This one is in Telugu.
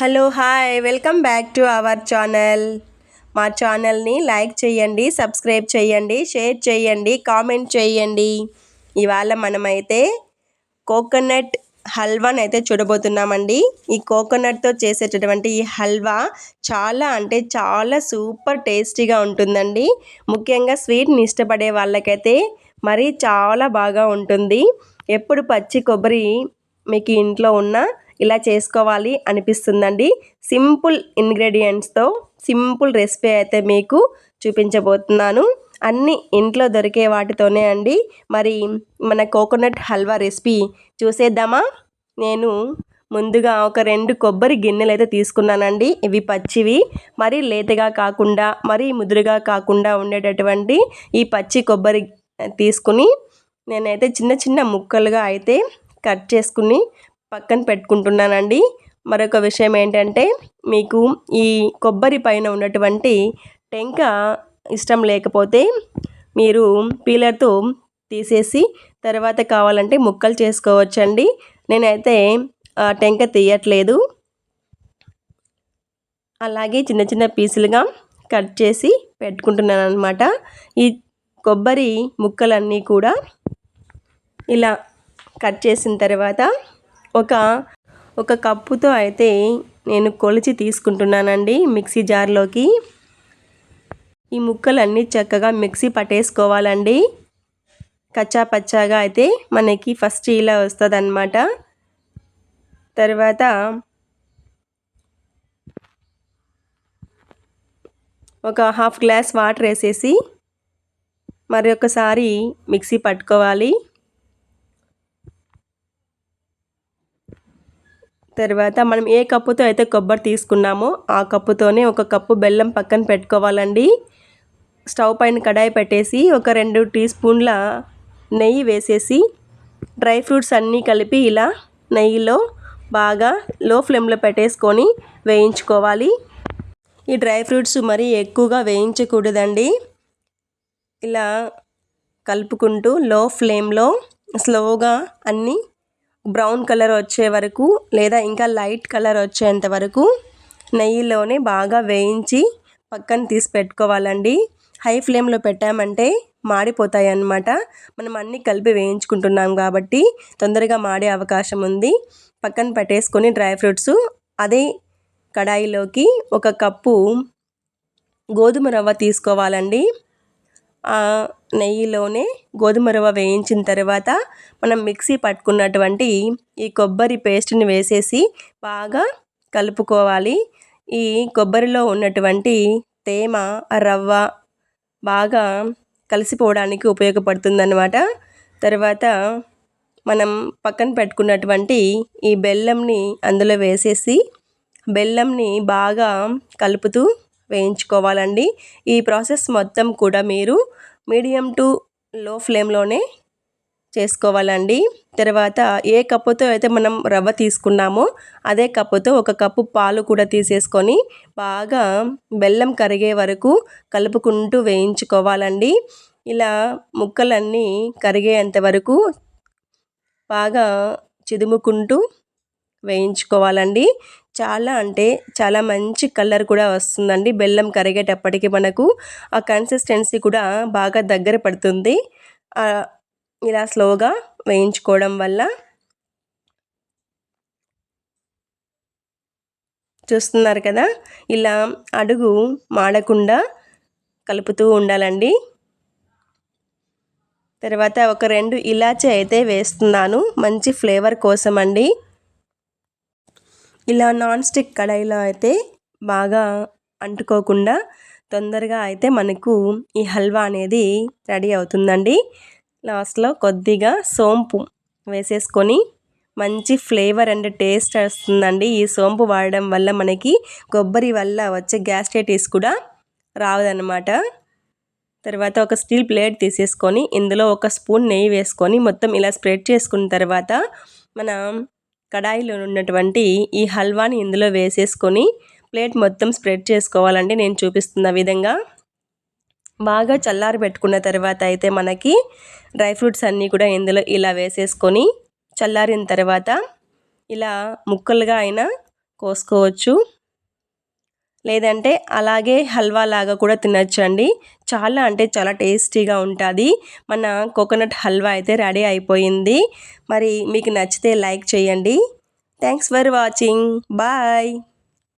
Hello hi. Welcome back to our channel. మా ఛానల్ని లైక్ చేయండి సబ్స్క్రైబ్ చేయండి షేర్ చేయండి కామెంట్ చేయండి. ఇవాళ మనమైతే కోకోనట్ హల్వాని అయితే చూడబోతున్నామండి. ఈ కోకోనట్తో చేసేటటువంటి ఈ హల్వా చాలా అంటే చాలా సూపర్ టేస్టీగా ఉంటుందండి. ముఖ్యంగా స్వీట్ని ఇష్టపడే వాళ్ళకైతే మరీ చాలా బాగా ఉంటుంది. ఎప్పుడు పచ్చి కొబ్బరి మీకు ఇంట్లో ఉన్న ఇలా చేసుకోవాలి అనిపిస్తుందండి. సింపుల్ ఇంగ్రీడియంట్స్తో సింపుల్ రెసిపీ అయితే మీకు చూపించబోతున్నాను. అన్ని ఇంట్లో దొరికే వాటితోనే అండి. మరి మన కోకోనట్ హల్వా రెసిపీ చూసేద్దామా? నేను ముందుగా ఒక రెండు కొబ్బరి గిన్నెలు అయితే తీసుకున్నానండి. ఇవి పచ్చివి. మరీ లేతగా కాకుండా మరీ ముదురుగా కాకుండా ఉండేటటువంటి ఈ పచ్చి కొబ్బరి తీసుకుని నేనైతే చిన్న చిన్న ముక్కలుగా అయితే కట్ చేసుకుని పక్కన పెట్టుకుంటున్నానండి. మరొక విషయం ఏంటంటే మీకు ఈ కొబ్బరి పైన ఉన్నటువంటి టెంక ఇష్టం లేకపోతే మీరు పీలర్తో తీసేసి తర్వాత కావాలంటే ముక్కలు చేసుకోవచ్చండి. నేనైతే టెంక తీయట్లేదు. అలాగే చిన్న చిన్న పీసులుగా కట్ చేసి పెట్టుకుంటున్నాను అనమాట ఈ కొబ్బరి ముక్కలన్నీ కూడా ఇలా కట్ చేసిన తర్వాత ఒక ఒక కప్పుతో అయితే నేను కొలిచి తీసుకుంటున్నానండి మిక్సీ జార్లోకి. ఈ ముక్కలన్నీ చక్కగా మిక్సీ పట్టేసుకోవాలండి. కచ్చా పచ్చాగా అయితే మనకి ఫస్ట్ ఇలా వస్తుంది అనమాట తర్వాత ఒక హాఫ్ గ్లాస్ వాటర్ వేసేసి మరి ఒకసారి మిక్సీ పట్టుకోవాలి. తర్వాత మనం ఏ కప్పుతో అయితే కొబ్బరి తీసుకున్నామో ఆ కప్పుతోనే ఒక కప్పు బెల్లం పక్కన పెట్టుకోవాలండి. స్టవ్ పైన కడాయి పెట్టేసి ఒక రెండు టీ స్పూన్ల నెయ్యి వేసేసి డ్రై ఫ్రూట్స్ అన్నీ కలిపి ఇలా నెయ్యిలో బాగా లో ఫ్లేమ్లో పెట్టేసుకొని వేయించుకోవాలి. ఈ డ్రై ఫ్రూట్స్ మరీ ఎక్కువగా వేయించకూడదండి. ఇలా కలుపుకుంటూ లో ఫ్లేమ్లో స్లోగా అన్నీ బ్రౌన్ కలర్ వచ్చే వరకు లేదా ఇంకా లైట్ కలర్ వచ్చేంత వరకు నెయ్యిలోనే బాగా వేయించి పక్కన తీసి పెట్టుకోవాలండి. హై ఫ్లేమ్లో పెట్టామంటే మాడిపోతాయి అన్నమాట మనం అన్నీ కలిపి వేయించుకుంటున్నాం కాబట్టి తొందరగా మాడే అవకాశం ఉంది. పక్కన పెట్టేసుకొని డ్రై ఫ్రూట్స్ అదే కడాయిలోకి ఒక కప్పు గోధుమ రవ్వ తీసుకోవాలండి. నెయ్యిలోనే గోధుమ రవ్వ వేయించిన తర్వాత మనం మిక్సీ పట్టుకున్నటువంటి ఈ కొబ్బరి పేస్ట్ని వేసేసి బాగా కలుపుకోవాలి. ఈ కొబ్బరిలో ఉన్నటువంటి తేమ రవ్వ బాగా కలిసిపోవడానికి ఉపయోగపడుతుందన్నమాట. తర్వాత మనం పక్కన పెట్టుకున్నటువంటి ఈ బెల్లంని అందులో వేసేసి బెల్లంని బాగా కలుపుతూ వేయించుకోవాలండి. ఈ ప్రాసెస్ మొత్తం కూడా మీరు మీడియం టు లో ఫ్లేమ్లోనే చేసుకోవాలండి. తర్వాత ఏ కప్పుతో అయితే మనం రవ్వ తీసుకున్నామో అదే కప్పుతో ఒక కప్పు పాలు కూడా తీసేసుకొని బాగా బెల్లం కరిగే వరకు కలుపుకుంటూ వేయించుకోవాలండి. ఇలా ముక్కలన్నీ కరిగేంత వరకు బాగా చిదుముకుంటూ వేయించుకోవాలండి. చాలా అంటే చాలా మంచి కలర్ కూడా వస్తుందండి. బెల్లం కరిగేటప్పటికి మనకు ఆ కన్సిస్టెన్సీ కూడా బాగా దగ్గర పడుతుంది. ఇలా స్లోగా వేయించుకోవడం వల్ల చూస్తున్నారు కదా? ఇలా అడుగు మాడకుండా కలుపుతూ ఉండాలండి. తర్వాత ఒక రెండు ఇలాచి అయితే వేస్తున్నాను. మంచి ఫ్లేవర్ కోసం అండి ఇలా నాన్ స్టిక్ కడాయిలో అయితే బాగా అంటుకోకుండా తొందరగా అయితే మనకు ఈ హల్వా అనేది రెడీ అవుతుందండి. లాస్ట్లో కొద్దిగా సోంపు వేసేసుకొని మంచి ఫ్లేవర్ అండ్ టేస్ట్ వస్తుందండి. ఈ సోంపు వాడడం వల్ల మనకి కొబ్బరి వల్ల వచ్చే గ్యాస్ట్రైటిస్ కూడా రావదనమాట తర్వాత ఒక స్టీల్ ప్లేట్ తీసేసుకొని ఇందులో ఒక స్పూన్ నెయ్యి వేసుకొని మొత్తం ఇలా స్ప్రెడ్ చేసుకున్న తర్వాత మన కడాయిలో ఉన్నటువంటి ఈ హల్వాని ఇందులో వేసేసుకొని ప్లేట్ మొత్తం స్ప్రెడ్ చేసుకోవాలండి. నేను చూపిస్తున్న విధంగా. బాగా చల్లారి పెట్టుకున్న తర్వాత అయితే మనకి డ్రై ఫ్రూట్స్ అన్నీ కూడా ఇందులో ఇలా వేసేసుకొని చల్లారిన తర్వాత ఇలా ముక్కలుగా అయినా కోసుకోవచ్చు. లేదంటే అలాగే హల్వా లాగా కూడా తినచ్చు అండి చాలా అంటే చాలా టేస్టీగా ఉంటుంది. మన కోకోనట్ హల్వా అయితే రెడీ అయిపోయింది. మరి మీకు నచ్చితే లైక్ చేయండి. Thanks for watching. బాయ్.